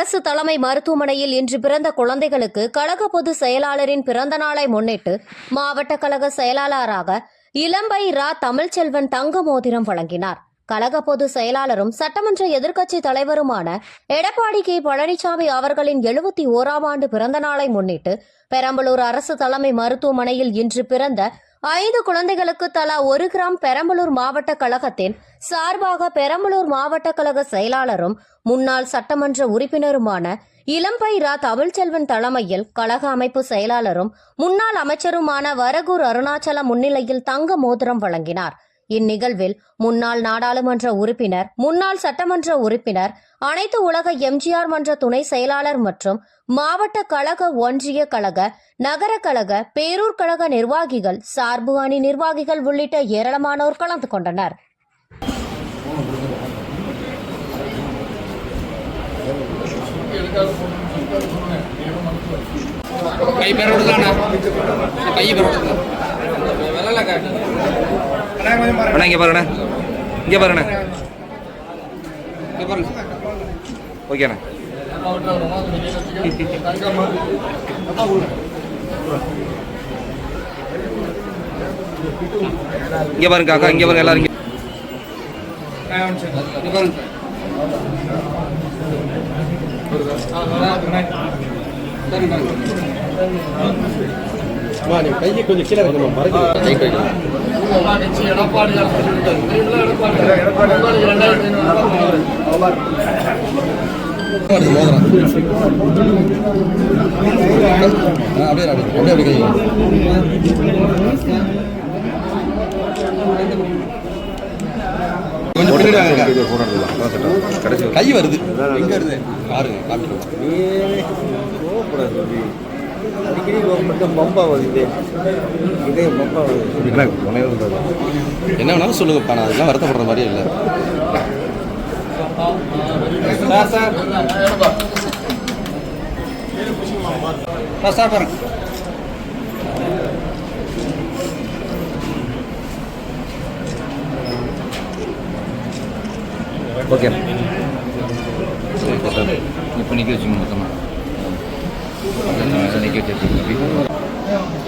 அரசு தலைமை மருத்துவமனையில் இன்று பிறந்த குழந்தைகளுக்கு கழக பொது செயலாளரின் பிறந்த நாளை முன்னிட்டு மாவட்ட கழக செயலாளராக இளம்பை ரா. தமிழ்ச்செல்வன் தங்க மோதிரம் வழங்கினார். கழக பொது செயலாளரும் சட்டமன்ற எதிர்க்கட்சி தலைவருமான எடப்பாடி கே பழனிசாமி அவர்களின் எழுபத்தி ஓராம் ஆண்டு பிறந்த நாளை முன்னிட்டு பெரம்பலூர் அரசு தலைமை மருத்துவமனையில் இன்று பிறந்த ஐந்து குழந்தைகளுக்கு தலா ஒரு கிராம் பெரம்பலூர் மாவட்ட கழகத்தின் சார்பாக பெரம்பலூர் மாவட்ட கழக செயலாளரும் முன்னாள் சட்டமன்ற உறுப்பினருமான இளம்பை ரா. தமிழ்ச்செல்வன் தலைமையில் கழக அமைப்பு செயலாளரும் முன்னாள் அமைச்சருமான வரகூர் அருணாச்சலம் முன்னிலையில் தங்க மோதிரம் வழங்கினார். இந்நிகழ்வில் முன்னாள் நாடாளுமன்ற உறுப்பினர் முன்னாள் சட்டமன்ற உறுப்பினர் அனைத்து உலக எம்ஜிஆர் மன்ற துணை செயலாளர் மற்றும் மாவட்ட கழக ஒன்றிய கழக நகர கழக பேரூர் கழக நிர்வாகிகள் சார்பு அணி நிர்வாகிகள் உள்ளிட்ட ஏராளமானோர் கலந்து கொண்டனர். கை பெற விடுதாண்ணா கை பெற விடுதா வெள்ளலக்கா அண்ணா இங்கே பாருண்ணே இங்கே பாருண்ணே இங்க பாருங்க ஓகேண்ணே. இங்கே பாருங்க அக்கா இங்கே பாருங்க எல்லாரும் இங்கே. இங்க பாருங்க சரிங்க கையை கொஞ்சம் கீழே வைக்கணும் மறைக்க அப்படியே அப்படியே அப்படியே கை வருது. எங்க வருது? பாருங்க காமிக்கிறோம் அடிக்கடி மட்டும் பம்பா வருது. இதே பம்பா வருது. என்ன வேணாலும் சொல்லுங்கப்பா நான் அதெல்லாம் வருத்தப்படுற மாதிரியே இல்லை. Sir sir. சார் பாருங்க. ஓகே. இப்போ நிற்க வச்சுங்க மொத்தமாக நிற்க வச்சு